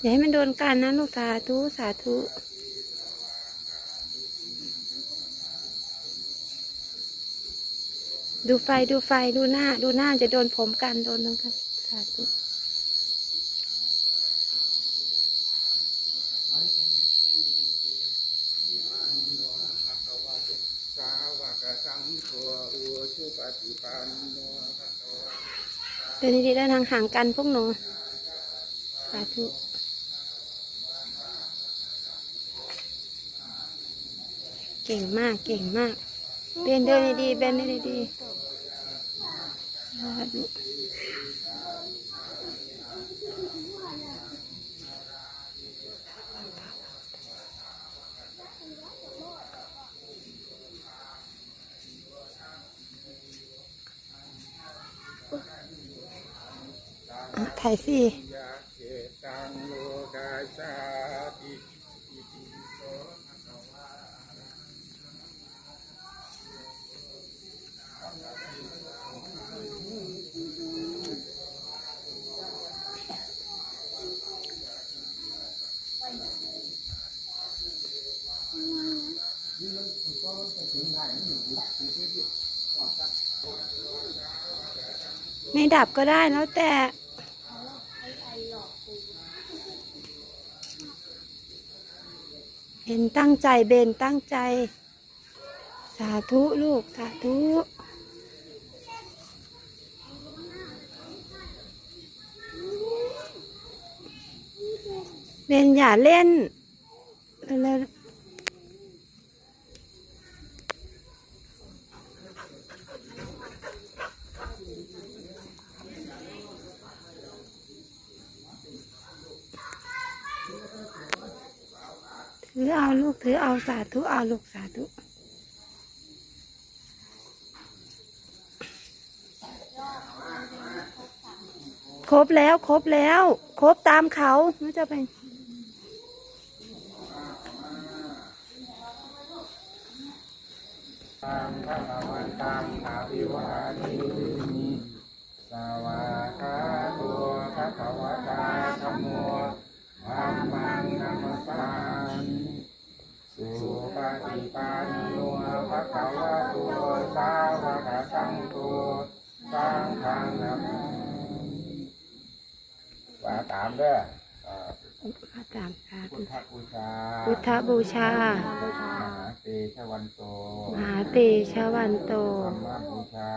อย่าให้มันโดนกันนะลูกสาธุสาธุดูไฟดูไฟดูหน้า ดูหน้าจะโดนผมกันโดนตรงกันสาธุสาวกสังโฆอุชุปฏิปันโนภะคะวะเดินดีๆเดินห่างกันพวกหนู สาธุเก่งมากเก่งมากเบนเดินดีเบนเดินดีสาธุถ่ายสิ สังโลกาชาติอิติโสภะคะวะไม่ดับก็ได้แล้วแต่ เห็นตั้งใจเบนตั้งใจ สาธุลูกสาธุเบนอย่าเล่นแล้ว ถือเอาลูกถือเอาสาธุเอาลูกสาธุครบแล้วครบแล้ว ครบตามเขาไม่จะเป็นตังภะคะวันตังอาภิวาเสังโฆสังฆังนัมว่าตามเด้ออ่าพระตามสาพุธุทธบูชา พุทธบูชา มหาเตชะวันโต มหาเตชะวันโต ธรรมบูชา